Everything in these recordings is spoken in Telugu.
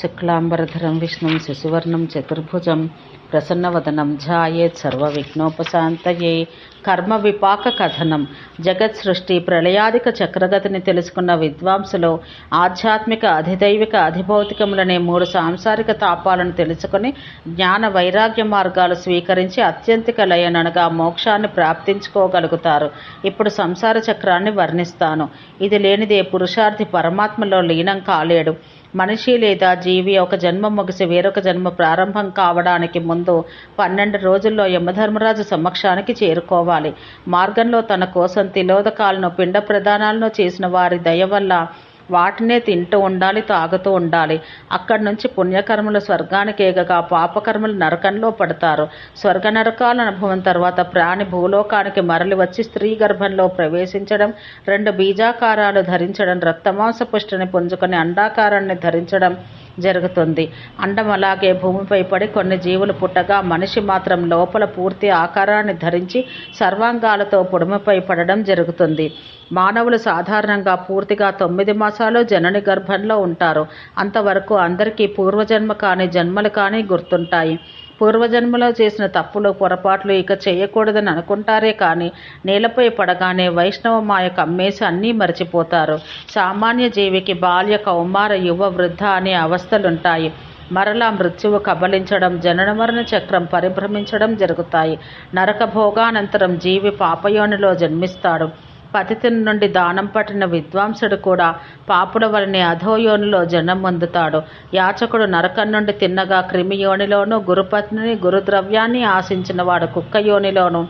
శుక్లాంబరధరం విష్ణుం శశివర్ణం చతుర్భుజం ప్రసన్నవదనం ఝాయేత్ సర్వవిఘ్నోపశాంతయే. కర్మ విపాక కథనం. జగత్ సృష్టి ప్రళయాధిక చక్రగతిని తెలుసుకున్న విద్వాంసులు ఆధ్యాత్మిక అధిదైవిక అధిభౌతికములనే మూడు సాంసారిక తాపాలను తెలుసుకుని జ్ఞాన వైరాగ్య మార్గాలు స్వీకరించి అత్యంతిక లయననగా మోక్షాన్ని ప్రాప్తించుకోగలుగుతారు. ఇప్పుడు సంసార చక్రాన్ని వర్ణిస్తాను. ఇది లేనిదే పురుషార్థి పరమాత్మలో లీనం కాలేడు మనిషి లేదా జీవి ఒక జన్మ ముగిసి వేరొక జన్మ ప్రారంభం కావడానికి ముందు పన్నెండు రోజుల్లో యమధర్మరాజు సమక్షానికి చేరుకోవాలి. మార్గంలో తన కోసం తిలోదకాలను పిండ ప్రదానాలను చేసిన వారి దయ వల్ల వాటినే తింటూ ఉండాలి తాగుతూ ఉండాలి. అక్కడి నుంచి పుణ్యకర్మలు స్వర్గానికి ఏగగా పాపకర్మలు నరకంలో పడతారు. స్వర్గ నరకాల అనుభవం తర్వాత ప్రాణి భూలోకానికి మరలి వచ్చి స్త్రీ గర్భంలో ప్రవేశించడం రెండు బీజాకారాలు ధరించడం రక్తమాంస పుష్టిని పుంజుకొని అండాకారాన్ని ధరించడం జరుగుతుంది. అండం అలాగే భూమిపై పడి కొన్ని జీవులు పుట్టగా మనిషి మాత్రం లోపల పూర్తి ఆకారాన్ని ధరించి సర్వాంగాలతో పొడుమపై పడడం జరుగుతుంది. మానవులు సాధారణంగా పూర్తిగా తొమ్మిది మాసాలు జనని గర్భంలో ఉంటారు. అంతవరకు అందరికీ పూర్వజన్మ కానీ జన్మలు కానీ గుర్తుంటాయి. పూర్వజన్మలో చేసిన తప్పులు పొరపాట్లు ఇక చేయకూడదని అనుకుంటారే కానీ నేలపై పడగానే వైష్ణవ మాయ కమ్మేసి అన్నీ మర్చిపోతారు. సామాన్య జీవికి బాల్య కౌమార యువ వృద్ధ అనే అవస్థలుంటాయి. మరలా మృత్యువు కబలించడం జనన మరణ చక్రం పరిభ్రమించడం జరుగుతాయి. నరక భోగానంతరం జీవి పాపయోనిలో జన్మిస్తాడు. పతితిని నుండి దానం పట్టిన విద్వాంసుడు కూడా పాపుల వలనే అధోయోనిలో జనం పొందుతాడు యాచకుడు నరకం నుండి తిన్నగా క్రిమియోనిలోను గురుపత్నిని గురుద్రవ్యాన్ని ఆశించిన వాడు కుక్కయోనిలోను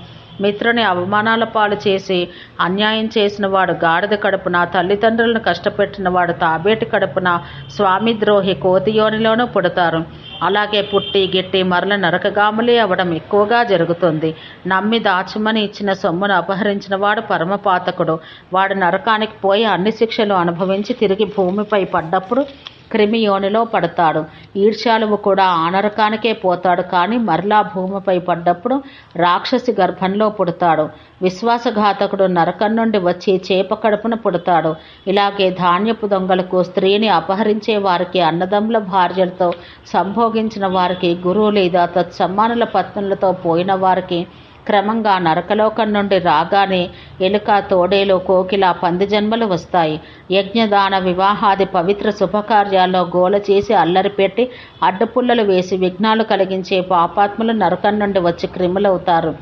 మిత్రుని అవమానాల పాలు చేసి అన్యాయం చేసిన వాడు గాడిద కడుపున తల్లిదండ్రులను కష్టపెట్టిన వాడు తాబేటి కడుపున స్వామి ద్రోహి కోతియోనిలోనూ పుడతారు. అలాగే పుట్టి గిట్టి మరల నరకగాములే అవ్వడం ఎక్కువగా జరుగుతుంది. నమ్మి దాచుమని ఇచ్చిన సొమ్మును అపహరించిన వాడు పరమపాతకుడు. వాడు నరకానికి పోయి అన్ని శిక్షలు అనుభవించి తిరిగి భూమిపై పడ్డప్పుడు క్రిమియోనిలో పడతాడు. ఈర్ష్యాలువు కూడా ఆనరకానికే పోతాడు కానీ మరలా భూమిపై పడ్డప్పుడు రాక్షసి గర్భంలో పుడతాడు. విశ్వాసఘాతకుడు నరకం నుండి వచ్చి చేప కడుపున పుడతాడు. ఇలాగే ధాన్యపు దొంగలకు స్త్రీని అపహరించే వారికి అన్నదమ్ముల భార్యలతో సంభోగించిన వారికి గురువు లేదా తత్సమ్మానుల పత్నులతో పోయిన వారికి క్రమంగా నరకలోకం నుండి రాగానే ఎలుక తోడేలు కోకిల పంది జన్మలు వస్తాయి. యజ్ఞదాన వివాహాది పవిత్ర శుభకార్యాల్లో గోల చేసి అల్లరి పెట్టి అడ్డపుల్లలు వేసి విఘ్నాలు కలిగించే పాపాత్ములు నరకం నుండి వచ్చి క్రిములవుతారు.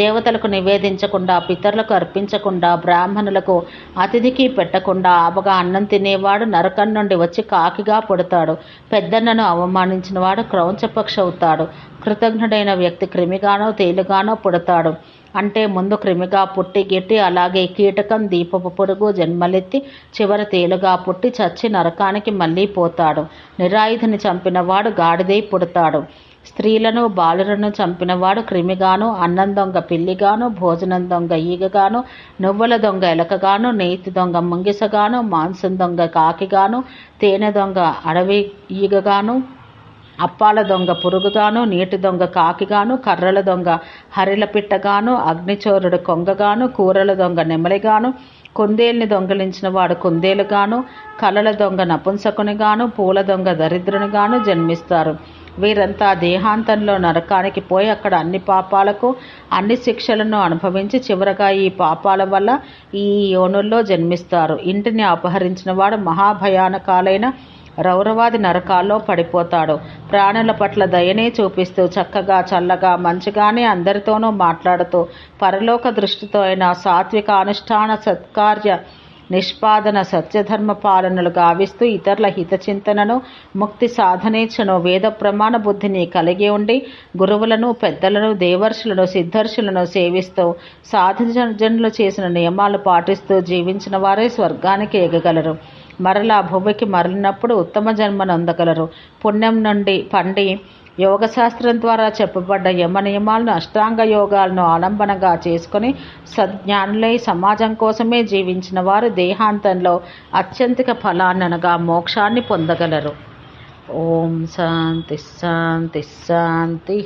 దేవతలకు నివేదించకుండా పితరులకు అర్పించకుండా బ్రాహ్మణులకు అతిథికి పెట్టకుండా ఆపగా అన్నం తినేవాడు నరకం నుండి వచ్చి కాకిగా పుడతాడు. పెద్దన్నను అవమానించిన వాడు క్రౌంచపక్ష అవుతాడు కృతజ్ఞుడైన వ్యక్తి క్రిమిగానో తేలుగానో పుడతాడు. అంటే ముందు క్రిమిగా పుట్టి గిట్టి అలాగే కీటకం దీపపు పొడుగు జన్మలెత్తి చివర తేలుగా పుట్టి చచ్చి నరకానికి మళ్ళీ పోతాడు. నిరాయుధిని చంపినవాడు గాడిదై పుడతాడు. స్త్రీలను బాలులను చంపినవాడు క్రిమిగాను అన్నం దొంగ పిల్లిగాను భోజనం దొంగ ఈగగాను నువ్వుల దొంగ ఎలకగాను నేతి దొంగ ముంగిసగాను మాంసం దొంగ కాకిగాను తేనె దొంగ అడవి ఈగగాను అప్పాల దొంగ పురుగుగాను నీటి దొంగ కాకిగాను కర్రల దొంగ హరిల పిట్టగాను అగ్నిచోరుడు కొంగగాను కూరల దొంగ నెమలిగాను కుందేల్ని దొంగలించిన వాడు కుందేలుగాను కలల దొంగ నపుంసకునిగాను పూల దొంగ దరిద్రునిగాను జన్మిస్తారు. వీరంతా దేహాంతంలో నరకానికి పోయి అక్కడ అన్ని పాపాలకు అన్ని శిక్షలను అనుభవించి చివరగా ఈ పాపాల వల్ల ఈ యోనుల్లో జన్మిస్తారు. ఇంటిని అపహరించిన వాడు మహాభయానకాలైన రౌరవాది నరకాల్లో పడిపోతాడు. ప్రాణుల పట్ల దయనే చూపిస్తూ చక్కగా చల్లగా మంచిగానే అందరితోనూ మాట్లాడుతూ పరలోక దృష్టితో అయిన సాత్విక అనుష్ఠాన సత్కార్య నిష్పాదన సత్యధర్మ పాలనలు గావిస్తూ ఇతరుల హితచింతనను ముక్తి సాధనేచ్ఛను వేద ప్రమాణ బుద్ధిని కలిగి ఉండి గురువులను పెద్దలను దేవర్షులను సిద్ధర్షులను సేవిస్తూ సాధనజనులు చేసిన నియమాలు పాటిస్తూ జీవించిన వారే స్వర్గానికి ఎగగలరు. మరలా భూమికి మరలినప్పుడు ఉత్తమ జన్మను అందగలరు పుణ్యం నుండి పండి యోగశాస్త్రం ద్వారా చెప్పబడ్డ యమ నియమాలను అష్టాంగ యోగాలను ఆలంబనగా చేసుకుని సజ్ఞానులై సమాజం కోసమే జీవించిన వారు దేహాంతంలో అత్యంతిక ఫలాన్ననగా మోక్షాన్ని పొందగలరు. ఓం శాంతి శాంతి శాంతి.